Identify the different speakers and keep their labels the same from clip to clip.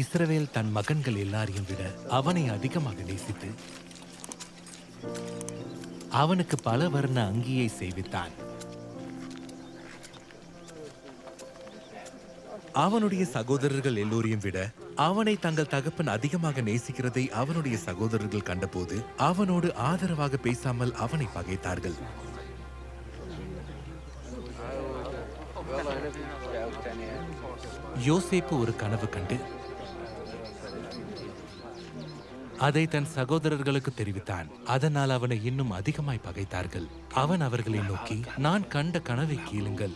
Speaker 1: இஸ்ரவேல் தன் மகன்கள் எல்லாரையும் விட அவனை அதிகமாக நேசித்து அவனுக்கு பல வர்ண அங்கியை செய்வித்தான். அவனுடைய சகோதரர்கள் எல்லோரையும் விட அவனை தங்கள் தகப்பன் அதிகமாக நேசிக்கிறதை அவனுடைய சகோதரர்கள் கண்டபோது அவனோடு ஆதரவாக பேசாமல் அவனை பகைத்தார்கள். யோசேப்பு ஒரு கனவு கண்டு அதை தன் சகோதரர்களுக்கு தெரிவித்தான். அதனால் அவனை இன்னும் அதிகமாய் பகைத்தார்கள். அவன் அவர்களை நோக்கி நான் கண்ட கனவை கீழுங்கள்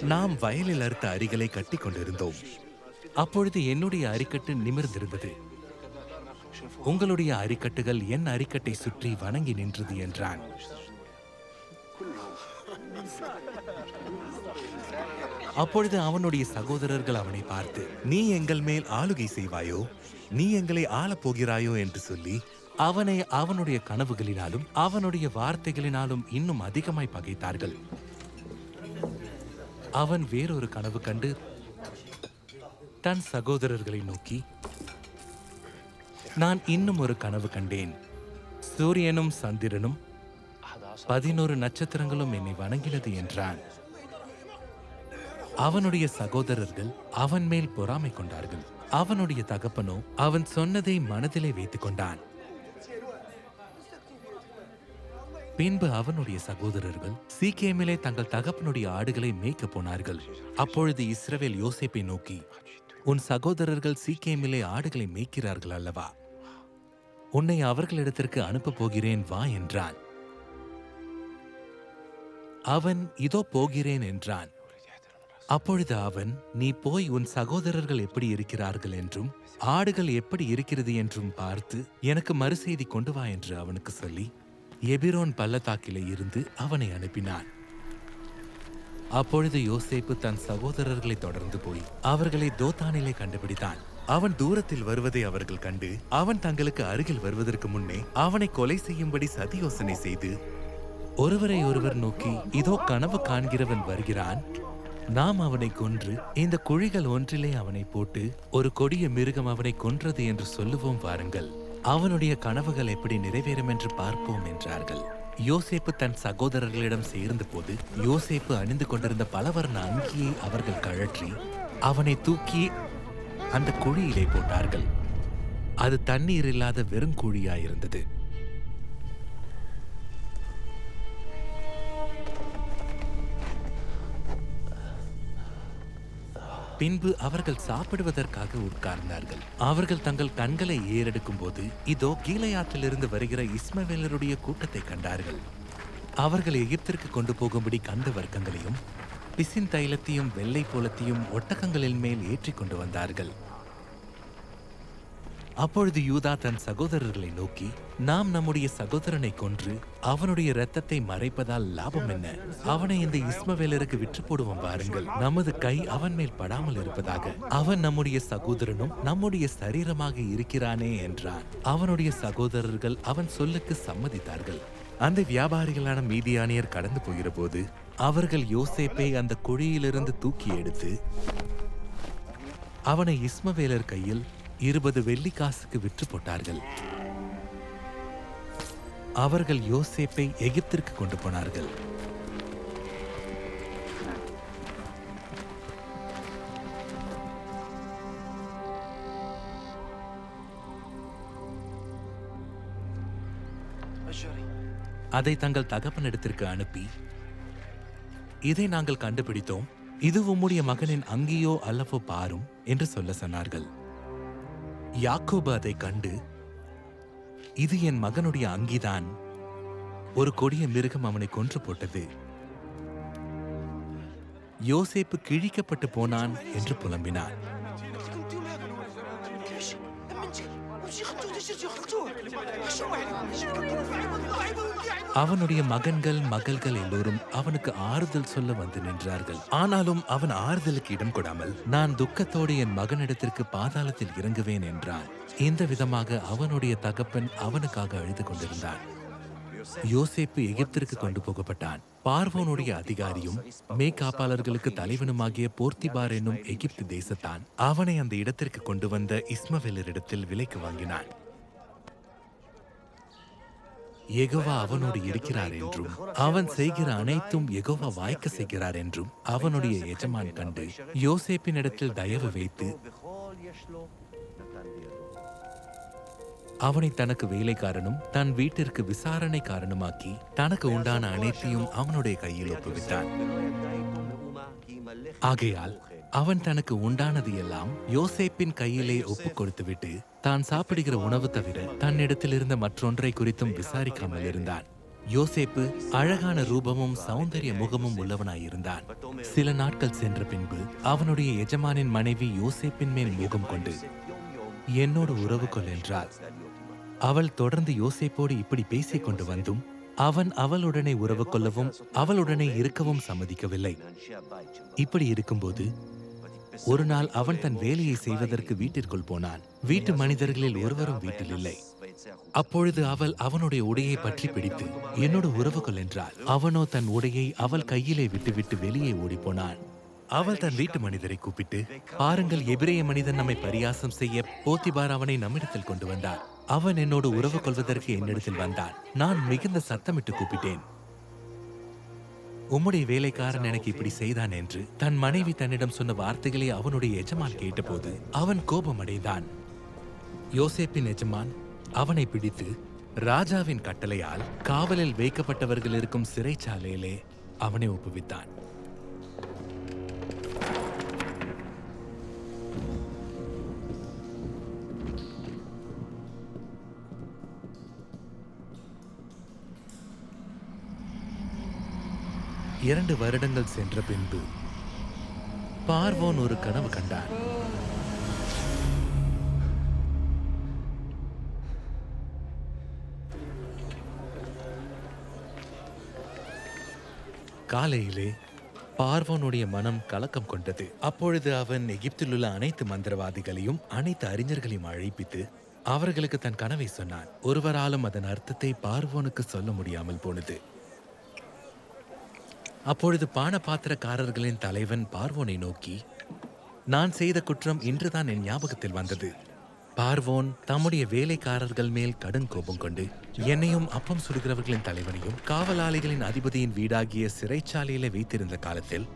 Speaker 1: நாம் வயலில் அறுத்த அரிகளை கட்டி கொண்டிருந்தோம். அப்பொழுது என்னுடைய அரிக்கட்டு நிமிர்ந்திருந்தது. உங்களுடைய அரிக்கட்டுகள் என் அரிக்கட்டை சுற்றி வணங்கி நின்றது என்றான். அப்பொழுது அவனுடைய சகோதரர்கள் அவனை பார்த்து நீ எங்கள் மேல் ஆளுகை செய்வாயோ? நீ எங்களை ஆளப் போகிறாயோ என்று சொல்லி அவனை அவனுடைய கனவுகளினாலும் அவனுடைய வார்த்தைகளினாலும் இன்னும் அதிகமாய் பகைத்தார்கள். அவன் வேறொரு கனவு கண்டு தன் சகோதரர்களை நோக்கி நான் இன்னும் ஒரு கனவு கண்டேன். சூரியனும் சந்திரனும் பதினோரு நட்சத்திரங்களும் என்னை வணங்கினது என்றான். அவனுடைய சகோதரர்கள் அவன் மேல் பொறாமை கொண்டார்கள். அவனுடைய தகப்பனோ அவன் சொன்னதை மனதிலே வைத்துக் கொண்டான். பின்பு அவனுடைய சகோதரர்கள் சீக்கியமிலே தங்கள் தகப்பனுடைய ஆடுகளை மேய்க்க போனார்கள். அப்பொழுது இஸ்ரவேல் யோசேப்பை நோக்கி உன் சகோதரர்கள் சீக்கியமிலே ஆடுகளை மேய்க்கிறார்கள் அல்லவா? உன்னை அவர்களிடத்திற்கு அனுப்பப் போகிறேன் வா என்றான். அவன் இதோ போகிறேன் என்றான். அப்பொழுது அவன் நீ போய் உன் சகோதரர்கள் எப்படி இருக்கிறார்கள் என்றும் ஆடுகள் எப்படி இருக்கிறது என்றும் பார்த்து எனக்கு மறுசெய்தி கொண்டு வா என்று அவனுக்கு சொல்லி எபிரோன் பள்ளத்தாக்கிலே இருந்து அவனை அனுப்பினான். அப்பொழுது யோசேப்பு தன் சகோதரர்களை தொடர்ந்து போய் அவர்களை தோத்தானிலே கண்டுபிடித்தான். அவன் தூரத்தில் வருவதை அவர்கள் கண்டு அவன் தங்களுக்கு அருகில் வருவதற்கு முன்னே அவனை கொலை செய்யும்படி சதி யோசனை செய்து ஒருவரை ஒருவர் நோக்கி இதோ கனவு காண்கிறவன் வருகிறான் நாம் அவனை கொன்று இந்த குழிகள் ஒன்றிலே அவனை போட்டு ஒரு கொடிய மிருகம் அவனை கொன்றது என்று சொல்லுவோம் வாருங்கள். அவனுடைய கனவுகள் எப்படி நிறைவேறும் என்று பார்ப்போம் என்றார்கள். யோசேப்பு தன் சகோதரர்களிடம் சேர்ந்த போது யோசேப்பு அணிந்து கொண்டிருந்த பலவர்ண அங்கியை அவர்கள் கழற்றி அவனை தூக்கி அந்த குழியிலே போட்டார்கள். அது தண்ணீர் இல்லாத வெறும் குழியாயிருந்தது. பின்பு அவர்கள் சாப்பிடுவதற்காக உட்கார்ந்தார்கள். அவர்கள் தங்கள் கண்களை ஏறெடுக்கும் போது இதோ கீழையாற்றிலிருந்து வருகிற இஸ்மவேலருடைய கூட்டத்தை கண்டார்கள். அவர்கள் எகிப்திற்கு கொண்டு போகும்படி கந்த வர்க்கங்களையும் பிசின் தைலத்தையும் வெள்ளை போலத்தையும் ஒட்டகங்களின் மேல் ஏற்றிக் கொண்டு வந்தார்கள். அப்பொழுது யூதா தன் சகோதரர்களை நோக்கி நாம் நம்முடைய சகோதரனை கொன்று அவனுடைய இரத்தத்தை மறைப்பதால் லாபம் என்ன? அவனை இந்த இஸ்மவேலருக்கு விற்று போடுவோம் பாருங்கள் நமது கை அவன் மேல் படாமல் இருப்பதாக. அவன் நம்முடைய சகோதரனும் நம்முடைய சரீரமாக இருக்கிறானே என்றான். அவனுடைய சகோதரர்கள் அவன் சொல்லுக்கு சம்மதித்தார்கள். அந்த வியாபாரிகளான மீதியானியர் கடந்து போகிற போது அவர்கள் யோசேப்பை அந்த குழியிலிருந்து தூக்கி எடுத்து அவனை இஸ்மவேலர் கையில் இருபது வெள்ளி காசுக்கு விற்று போட்டார்கள். அவர்கள் யோசேப்பை எகிப்திற்கு கொண்டு போனார்கள். அதை தங்கள் தகப்பனிடத்திற்கு அனுப்பி இதை நாங்கள் கண்டுபிடித்தோம். இது உம்முடைய மகனின் அங்கியோ அல்லவோ பாரும் என்று சொல்ல சொன்னார்கள். யாக்கோபு அதை கண்டு இது என் மகனுடைய அங்கிதான் ஒரு கொடிய மிருகம் அவனை கொன்று போட்டது யோசேப்பு கிழிக்கப்பட்டு போனான் என்று புலம்பினான் அவனுடைய மகன்கள் மகள்கள் எல்லோரும் அவனுக்கு ஆறுதல் சொல்ல வந்து நின்றார்கள். ஆனாலும் அவன் ஆறுதலுக்கு இடம் கொடாமல் நான் துக்கத்தோடு என் மகனிடத்திற்கு பாதாளத்தில் இறங்குவேன் என்றான். இந்த விதமாக அவனுடைய தகப்பன் அவனுக்காக அழுது கொண்டிருந்தான். யோசேப்பு எகிப்திற்கு கொண்டு போகப்பட்டான். பார்வோனுடைய அதிகாரியும் மேய்காப்பாளர்களுக்கு தலைவனுமாகிய போர்த்திபார் என்னும் எகிப்து தேசத்தான் அவனை அந்த இடத்திற்கு கொண்டு வந்த இஸ்மவேலரிடத்தில் விலைக்கு வாங்கினான். எகோவா அவனோடு இருக்கிறார் என்றும் அவன் செய்கிற அனைத்தும் எகோவா வாய்க்க செய்கிறார் என்றும் அவனுடைய எஜமான் கண்டு யோசேப்பினிடத்தில் தயவு வைத்து அவனை தனக்கு வேலைக்காரனும் தன் வீட்டிற்கு விசாரணை தனக்கு உண்டான அனைத்தையும் அவனுடைய கையில் ஒப்புவித்தான். ஆகையால் அவன் தனக்கு உண்டானது எல்லாம் யோசேப்பின் கையிலே ஒப்பு கொடுத்துவிட்டு தான் சாப்பிடுகிற உணவு தவிர தன்னிடத்தில் இருந்த மற்றொன்றை குறித்தும் விசாரிக்காமல் இருந்தான். யோசேப்பு அழகான ரூபமும் சௌந்தரிய முகமும் உள்ளவனாயிருந்தான். சில நாட்கள் சென்ற பின்பு அவனுடைய எஜமானின் மனைவி யோசேப்பின் மேல் முகம் கொண்டு என்னோடு உறவு கொள் என்றாள். அவள் தொடர்ந்து யோசேப்போடு இப்படி பேசிக் கொண்டு வந்தும் அவன் அவளுடனே உறவு கொள்ளவும் அவளுடனே இருக்கவும் சம்மதிக்கவில்லை. இப்படி இருக்கும்போது ஒரு நாள் அவன் தன் வேலையை செய்வதற்கு வீட்டிற்குள் போனான். வீட்டு மனிதர்களில் ஒருவரும் வீட்டில் இல்லை. அப்பொழுது அவள் அவனுடைய உடையை பற்றி பிடித்து என்னோடு உறவுகள் என்றாள். அவனோ தன் உடையை அவள் கையிலே விட்டுவிட்டு வெளியே ஓடிப்போனான். அவள் தன் வீட்டு மனிதரை கூப்பிட்டு பாருங்கள் எபிரேய மனிதன் நம்மை பரியாசம் செய்ய போத்திபார் அவனை நம்மிடத்தில் கொண்டு வந்தார். அவன் என்னோடு உறவு கொள்வதற்கு என்னிடத்தில் வந்தான். நான் மிகுந்த சத்தமிட்டு கூப்பிட்டேன். உம்முடைய வேலைக்காரன் எனக்கு இப்படி செய்தான் என்று தன் மனைவி தன்னிடம் சொன்ன வார்த்தைகளை அவனுடைய எஜமான் கேட்டபோது அவன் கோபமடைந்தான். யோசேப்பின் எஜமான் அவனை பிடித்து ராஜாவின் கட்டளையால் காவலில் வைக்கப்பட்டவர்கள் இருக்கும் சிறைச்சாலையிலே அவனை ஒப்புவித்தான். இரண்டு வருடங்கள் சென்ற பின்பு பார்வோன் ஒரு கனவு கண்டான். காலையிலே பார்வோனுடைய மனம் கலக்கம் கொண்டது. அப்பொழுது அவன் எகிப்தில் உள்ள அனைத்து மந்திரவாதிகளையும் அனைத்து அறிஞர்களையும் அழைப்பித்து அவர்களுக்கு தன் கனவை சொன்னான். ஒருவராலும் அதன் அர்த்தத்தை பார்வோனுக்கு சொல்ல முடியாமல் போனது. அப்பொழுது பானபாத்திரக்காரர்களின் தலைவன் பார்வோனை நோக்கி நான் செய்த குற்றம் இன்றுதான் என் ஞாபகத்தில் வந்தது. பார்வோன் தம்முடைய வேலைக்காரர்கள் மேல் கடும் கோபம் கொண்டு என்னையும் அப்பம் சுடுகிறவர்களின் தலைவனையும் காவலாளிகளின் அதிபதியின் வீடாகிய சிறைச்சாலையில வைத்திருந்த காலத்தில்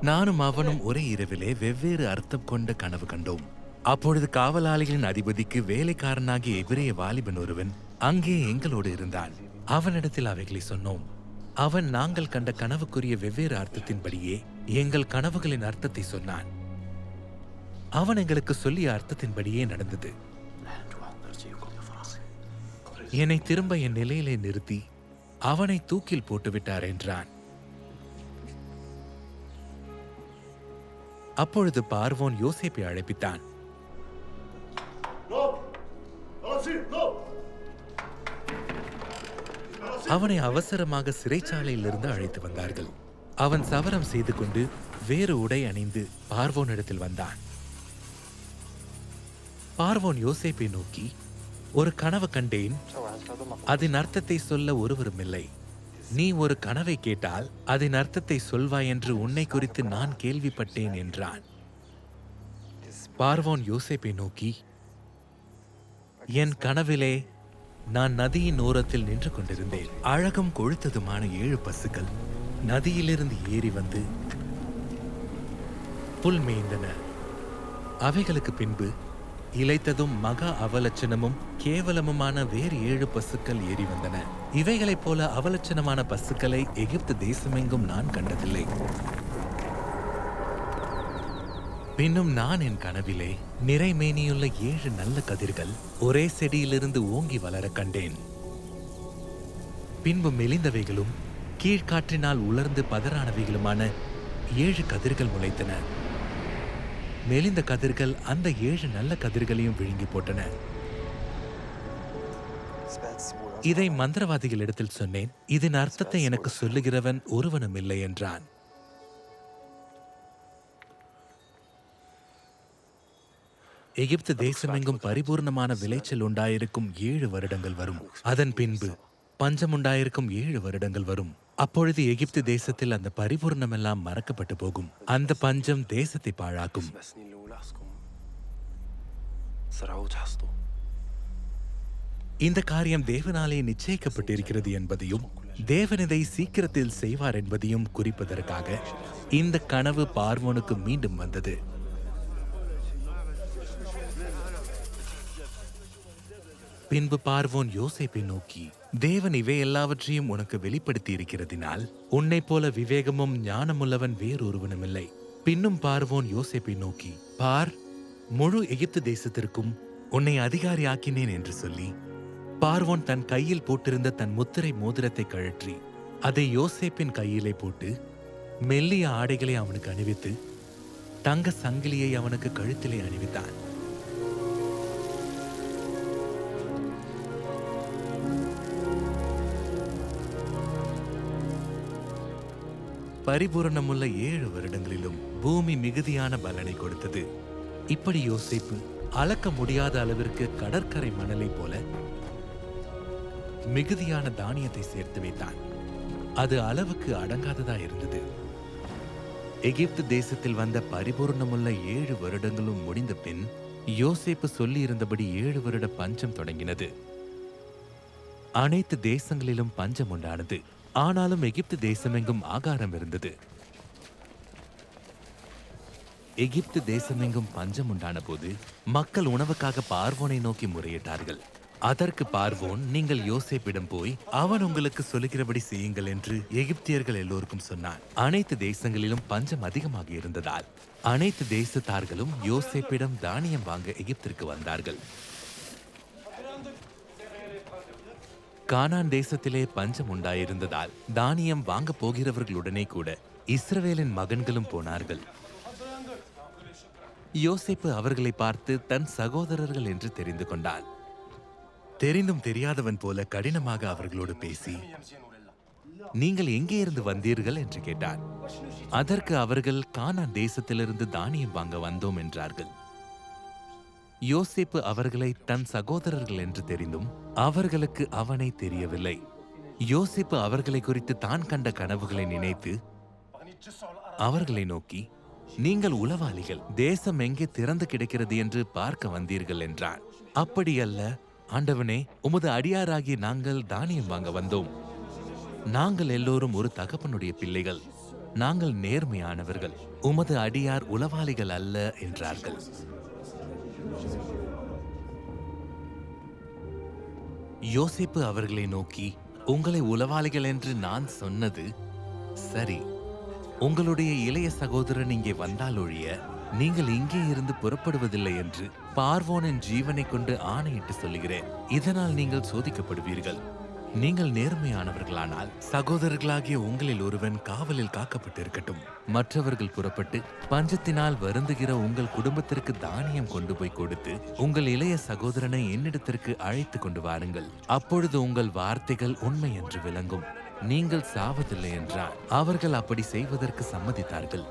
Speaker 1: நானும் அவனும் ஒரே இரவிலே வெவ்வேறு அர்த்தம் கொண்ட கனவு கண்டோம். அப்பொழுது காவலாளிகளின் அதிபதிக்கு வேலைக்காரனாகிய எபிரேய வாலிபன் ஒருவன் அங்கே எங்களோடு இருந்தான். அவனிடத்தில் அவைகளை சொன்னோம். அவன் நாங்கள் கண்ட கனவுக்குரிய வெவ்வேறு அர்த்தத்தின்படியே எங்கள் கனவுகளின் அர்த்தத்தை சொன்னான். அவன் எங்களுக்கு சொல்லிய அர்த்தத்தின்படியே நடந்தது. என்னை திரும்ப என் நிலையிலே நிறுத்தி அவனை தூக்கில் போட்டுவிட்டார் என்றான். அப்பொழுது பார்வோன் யோசேப்பை அழைப்பித்தான். அவனை அவசரமாக சிறைச்சாலையிலிருந்து அழைத்து வந்தார்கள். அவன் சவரம் செய்து கொண்டு வேறு உடை அணிந்து பார்வோனிடத்தில் வந்தான். பார்வோன் யோசேப்பை நோக்கி ஒரு கனவு கண்டேன். அதன் அர்த்தத்தை சொல்ல ஒருவரும் இல்லை. நீ ஒரு கனவை கேட்டால் அதன் அர்த்தத்தை சொல்வாய் என்று உன்னை குறித்து நான் கேள்விப்பட்டேன் என்றான். பார்வோன் யோசேப்பை நோக்கி என் கனவிலே நான் நதியின் ஓரத்தில் நின்று கொண்டிருந்தேன். அழகும் கொழுத்ததுமான ஏழு பசுக்கள் நதியிலிருந்து ஏறி வந்து புல் மேய்ந்தன. அவைகளுக்கு பின்பு இளைத்ததும் மகா அவலட்சணமும் கேவலமுமான வேறு ஏழு பசுக்கள் ஏறி வந்தன. இவைகளைப் போல அவலட்சணமான பசுக்களை எகிப்து தேசமெங்கும் நான் கண்டதில்லை. பின்னும் நான் என் கனவிலே நிறைமேனியுள்ள ஏழு நல்ல கதிர்கள் ஒரே செடியிலிருந்து ஓங்கி வளர கண்டேன். பின்பு மெலிந்தவைகளும் கீழ்காற்றினால் உலர்ந்து பதறானவைகளுமான ஏழு கதிர்கள் முளைத்தன. மெலிந்த கதிர்கள் அந்த ஏழு நல்ல கதிர்களையும் விழுங்கி போட்டன. இதை மந்திரவாதிகளிடத்தில் சொன்னேன் இதன் அர்த்தத்தை எனக்கு சொல்லுகிறவன் ஒருவனும் இல்லை என்றான். எகிப்து தேசமெங்கும் பரிபூர்ணமான விளைச்சல் உண்டாயிருக்கும் ஏழு வருடங்கள் வரும். அதன் பின்பு பஞ்சம் உண்டாயிருக்கும் ஏழு வருடங்கள் வரும். அப்பொழுது எகிப்து தேசத்தில் அந்த பரிபூர்ணமெல்லாம் மறக்கப்பட்டு போகும். அந்த பஞ்சம் தேசத்தை பாழாக்கும். இந்த காரியம் தேவனாலே நிச்சயிக்கப்பட்டிருக்கிறது என்பதையும் தேவன் இதை சீக்கிரத்தில் செய்வார் என்பதையும் குறிப்பதற்காக இந்த கனவு பார்வோனுக்கு மீண்டும் வந்தது. பின்பு பார்வோன் யோசேப்பை நோக்கி தேவன் இவை எல்லாவற்றையும் உனக்கு வெளிப்படுத்தி இருக்கிறதினால் உன்னைப் போல விவேகமும் ஞானமுள்ளவன் வேறொருவனுமில்லை. பின்னும் பார்வோன் யோசேப்பை நோக்கி பார் முழு எகிப்து தேசத்திற்கும் உன்னை அதிகாரியாக்கினேன் என்று சொல்லி. பார்வோன் தன் கையில் போட்டிருந்த தன் முத்திரை மோதிரத்தை கழற்றி அதை யோசேப்பின் கையிலே போட்டு மெல்லிய ஆடைகளை அவனுக்கு அணிவித்து தங்க சங்கிலியை அவனுக்கு கழுத்திலே அணிவித்தான். பரிபூரணமுள்ள ஏழு வருடங்களிலும் பூமி மிகுதியான பலனை கொடுத்தது. இப்படி யோசிப்பு அளக்க முடியாத அளவிற்கு கடற்கரை மணலை போல மிகுதியான தானியத்தை சேர்த்து வைத்தான். அது அளவுக்கு அடங்காததா இருந்தது. எகிப்து தேசத்தில் வந்த பரிபூர்ணமுள்ள ஏழு வருடங்களும் முடிந்த பின் யோசேப்பு சொல்லியிருந்தபடி ஏழு வருட பஞ்சம் தொடங்கினது. அனைத்து தேசங்களிலும் பஞ்சம் உண்டானது. ஆனாலும் எகிப்து தேசமெங்கும் ஆகாரம் இருந்தது. எகிப்து தேசமெங்கும் பஞ்சம் உண்டான போது மக்கள் உணவுக்காக பார்வோனை நோக்கி முறையிட்டார்கள். அதற்கு பார்வோன் நீங்கள் யோசேப்பிடம் போய் அவன் உங்களுக்கு சொல்லுகிறபடி செய்யுங்கள் என்று எகிப்தியர்கள் எல்லோருக்கும் சொன்னான். அனைத்து தேசங்களிலும் பஞ்சம் அதிகமாக இருந்ததால் அனைத்து தேசத்தார்களும் யோசேப்பிடம் தானியம் வாங்க எகிப்திற்கு வந்தார்கள். கானான் தேசத்திலே பஞ்சம் உண்டாயிருந்ததால் தானியம் வாங்க போகிறவர்களுடனே கூட இஸ்ரவேலின் மகன்களும் போனார்கள். யோசிப்பு அவர்களை பார்த்து தன் சகோதரர்கள் என்று தெரிந்து கொண்டான் தெரிந்தும் தெரியாதவன் போல கடினமாக அவர்களோடு பேசி நீங்கள் எங்கே இருந்து வந்தீர்கள்? என்று கேட்டான். அதற்கு அவர்கள் கானான் தேசத்திலிருந்து தானியம் வாங்க வந்தோம் என்றார்கள். யோசிப்பு அவர்களை தன் சகோதரர்கள் என்று தெரிந்தும் அவர்களுக்கு அவனை தெரியவில்லை. யோசிப்பு அவர்களை குறித்து தான் கண்ட கனவுகளை நினைத்து அவர்களை நோக்கி நீங்கள் உளவாளிகள் தேசம் எங்கே திறந்து கிடக்கிறது என்று பார்க்க வந்தீர்கள் என்றான். அப்படியல்ல ஆண்டவனே உமது அடியாராகி நாங்கள் தானியம் வாங்க வந்தோம். நாங்கள் எல்லோரும் ஒரு தகப்பனுடைய பிள்ளைகள். நாங்கள் நேர்மையானவர்கள். உமது அடியார் உளவாளிகள் அல்ல என்றார்கள். யோசிப்பு அவர்களை நோக்கி உங்களை உளவாளிகள் என்று நான் சொன்னது சரி. உங்களுடைய இளைய சகோதரன் இங்கே வந்தால் ஒழிய நீங்கள் இங்கே இருந்து புறப்படுவதில்லை என்று பார்வோனின் ஜீவனை கொண்டு ஆணையிட்டு சொல்லுகிறேன். இதனால் நீங்கள் சோதிக்கப்படுவீர்கள். நீங்கள் நேர்மையானவர்களானால் சகோதரர்களாகிய உங்களில் ஒருவன் காவலில் காக்கப்பட்டிருக்கட்டும். மற்றவர்கள் புறப்பட்டு பஞ்சத்தினால் வருந்துகிற உங்கள் குடும்பத்திற்கு தானியம் கொண்டு போய் கொடுத்து உங்கள் இளைய சகோதரனை என்னிடத்திற்கு அழைத்து கொண்டு வாருங்கள். அப்பொழுது உங்கள் வார்த்தைகள் உண்மை என்று விளங்கும். நீங்கள் சாவதில்லை என்றார் அவர்கள் அப்படி செய்வதற்கு சம்மதித்தார்கள்.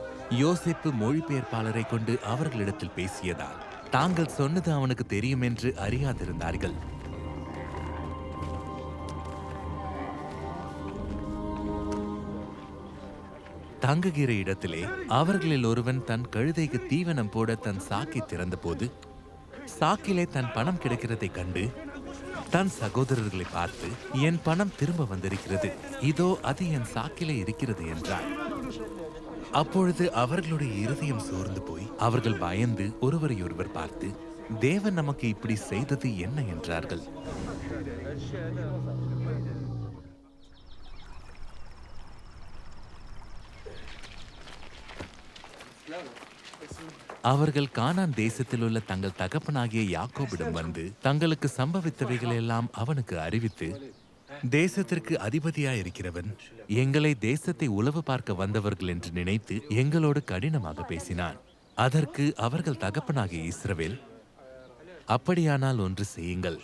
Speaker 1: யோசிப்பு மொழிபெயர்ப்பாளரை கொண்டு அவர்களிடத்தில் பேசியதால் தாங்கள் சொன்னது அவனுக்கு தெரியும் என்று அறியாதிருந்தார்கள். தங்குகிற இடத்திலே அவர்களில் ஒருவன் தன் கழுதைக்கு தீவனம் போட தன் சாக்கை திறந்தபோது சாக்கிலே தன் பணம் கிடைக்கிறதைக் கண்டு தன் சகோதரர்களை பார்த்து என் பணம் திரும்ப வந்திருக்கிறது. இதோ அது என் சாக்கிலே இருக்கிறது என்றார். அப்பொழுது அவர்களுடைய இருதயம் சோர்ந்து போய் அவர்கள் பயந்து ஒருவரையொருவர் பார்த்து தேவன் நமக்கு இப்படி செய்தது என்ன? என்றார்கள். அவர்கள் கானான் தேசத்தில் உள்ள தங்கள் தகப்பனாகிய யாக்கோபிடம் வந்து தங்களுக்கு சம்பவித்தவைகளெல்லாம் அவனுக்கு அறிவித்து தேசத்திற்கு அதிபதியாயிருக்கிறவன் எங்களை தேசத்தை உளவு பார்க்க வந்தவர்கள் என்று நினைத்து எங்களோடு கடினமாக பேசினான். அதற்கு அவர்கள் தகப்பனாகிய இஸ்ரவேல் அப்படியானால் ஒன்று செய்யுங்கள்.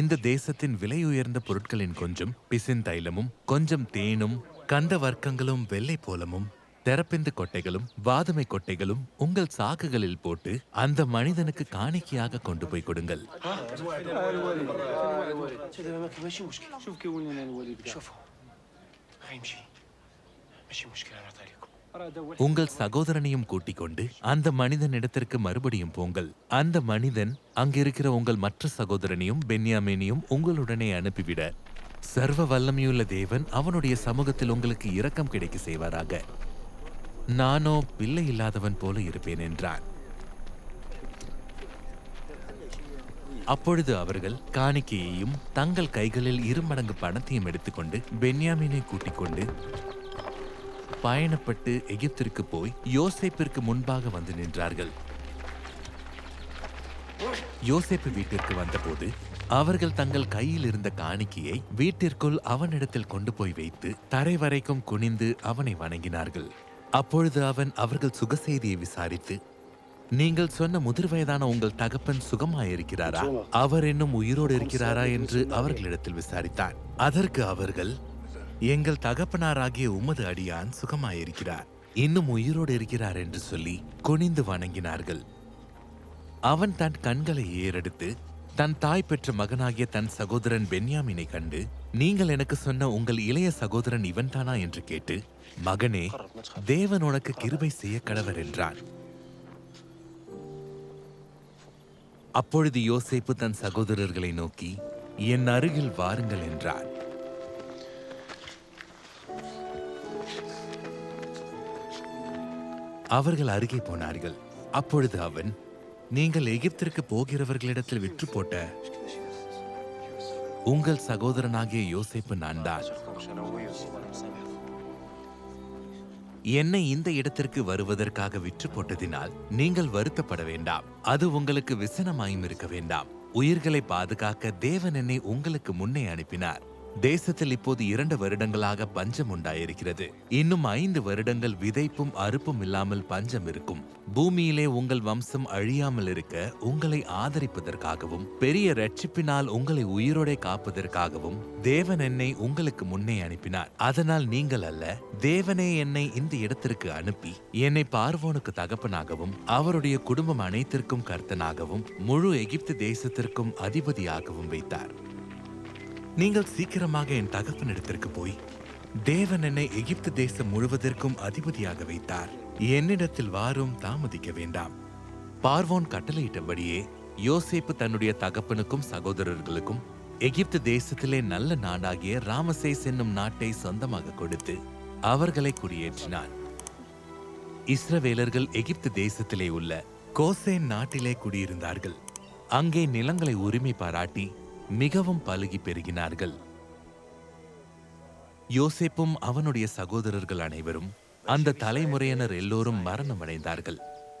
Speaker 1: இந்த தேசத்தின் விலை உயர்ந்த பொருட்களின் கொஞ்சம் பிசின் தைலமும் கொஞ்சம் தேனும் கந்த வர்க்கங்களும் வெள்ளை போலமும் தெரப்பிந்து கொட்டைகளும் வாதுமை கொட்டைகளும் உங்கள் சாக்குகளில் போட்டு அந்த மனிதனுக்கு காணிக்கையாக கொண்டு போய் கொடுங்கள். உங்கள் சகோதரனையும் கூட்டிக் கொண்டு அந்த மனிதன் இடத்திற்கு மறுபடியும் போங்கள். அந்த மனிதன் அங்கிருக்கிற உங்கள் மற்ற சகோதரனையும் பென்யாமினையும் உங்களுடனே அனுப்பிவிட. சர்வ வல்லமையுள்ள தேவன் அவனுடைய சமூகத்தில் உங்களுக்கு இரக்கம் கிடைக்க செய்வாராக. நானோ பிள்ளை இல்லாதவன் போல இருப்பேன் என்றான். அப்பொழுது அவர்கள் காணிக்கையையும் தங்கள் கைகளில் இருமடங்கு பணத்தையும் எடுத்துக்கொண்டு பென்யாமினை கூட்டிக் கொண்டு பயணப்பட்டு எகிப்திற்கு போய் யோசேப்பிற்கு முன்பாக வந்து நின்றார்கள். யோசேப்பு வீட்டிற்கு வந்தபோது அவர்கள் தங்கள் கையில் இருந்த காணிக்கையை வீட்டிற்குள் அவனிடத்தில் கொண்டு போய் வைத்து தரை வரைக்கும் குனிந்து அவனை வணங்கினார்கள். அப்பொழுது அவன் அவர்கள் சுகசெய்தியை விசாரித்து நீங்கள் சொன்ன முதிர் வயதான உங்கள் தகப்பன் சுகமாயிருக்கிறாரா? அவர் இன்னும் உயிரோடு இருக்கிறாரா? என்று அவர்களிடத்தில் விசாரித்தான். அதற்கு அவர்கள் எங்கள் தகப்பனாராகிய உமது அடியான் சுகமாயிருக்கிறார். இன்னும் உயிரோடு இருக்கிறார் என்று சொல்லி குனிந்து வணங்கினார்கள். அவன் தன் கண்களை ஏறெடுத்து தன் தாய் பெற்ற மகனாகிய தன் சகோதரன் பென்யாமினை கண்டு நீங்கள் எனக்கு சொன்ன உங்கள் இளைய சகோதரன் இவன்தானா? என்று கேட்டு மகனே தேவன் உனக்கு கிருபை செய்ய கடவர் என்றான். அப்பொழுது யோசேப்பு தன் சகோதரர்களை நோக்கி என் அருகில் வாருங்கள் என்றான். அவர்கள் அருகே போனார்கள். அப்பொழுது அவன் நீங்கள் எகிப்திற்கு போகிறவர்களிடத்தில் விற்று போட்ட உங்கள் சகோதரனாகிய யோசேப்பு நான் தான். என்னை இந்த இடத்திற்கு வருவதற்காக விற்று போட்டதினால் நீங்கள் வருத்தப்பட வேண்டாம். அது உங்களுக்கு விசனமாயும் இருக்க வேண்டாம். உயிர்களை பாதுகாக்க தேவன் என்னை உங்களுக்கு முன்னே அனுப்பினார். தேசத்தில் இப்போது இரண்டு வருடங்களாக பஞ்சம் உண்டாயிருக்கிறது. இன்னும் ஐந்து வருடங்கள் விதைப்பும் அறுப்பும் இல்லாமல் பஞ்சம் இருக்கும். பூமியிலே உங்கள் வம்சம் அழியாமல் இருக்க உங்களை ஆதரிப்பதற்காகவும் பெரிய ரட்சிப்பினால் உங்களை உயிரோடே காப்பதற்காகவும் தேவன் என்னை உங்களுக்கு முன்னே அனுப்பினார். அதனால் நீங்கள் அல்ல தேவனே என்னை இந்த இடத்திற்கு அனுப்பி என்னை பார்வோனுக்கு தகப்பனாகவும் அவருடைய குடும்பம் அனைத்திற்கும் கர்த்தனாகவும் முழு எகிப்து தேசத்திற்கும் அதிபதியாகவும் வைத்தார். நீங்கள் சீக்கிரமாக என் தகப்பனிடத்திற்கு போய் தேவன் என்னை எகிப்து தேசம் முழுவதற்கும் அதிபதியாக வைத்தார். என்னிடத்தில் வாரும் தாமதிக்க வேண்டாம். பார்வோன் கட்டளையிட்டபடியே யோசேப்பு தன்னுடைய தகப்பனுக்கும் சகோதரர்களுக்கும் எகிப்து தேசத்திலே நல்ல நாடாகிய ராமசேஸ் என்னும் நாட்டை சொந்தமாக கொடுத்து அவர்களை குடியேற்றினான். இஸ்ரவேலர்கள் எகிப்து தேசத்திலே உள்ள கோசேன் நாட்டிலே குடியிருந்தார்கள். அங்கே நிலங்களை உரிமை பாராட்டி மிகவும் பழுகி பெருகினார்கள். யோசேப்பும் அவனுடைய சகோதரர்கள் அனைவரும் அந்த தலைமுறையினர் எல்லோரும் மரணமடைந்தார்கள்.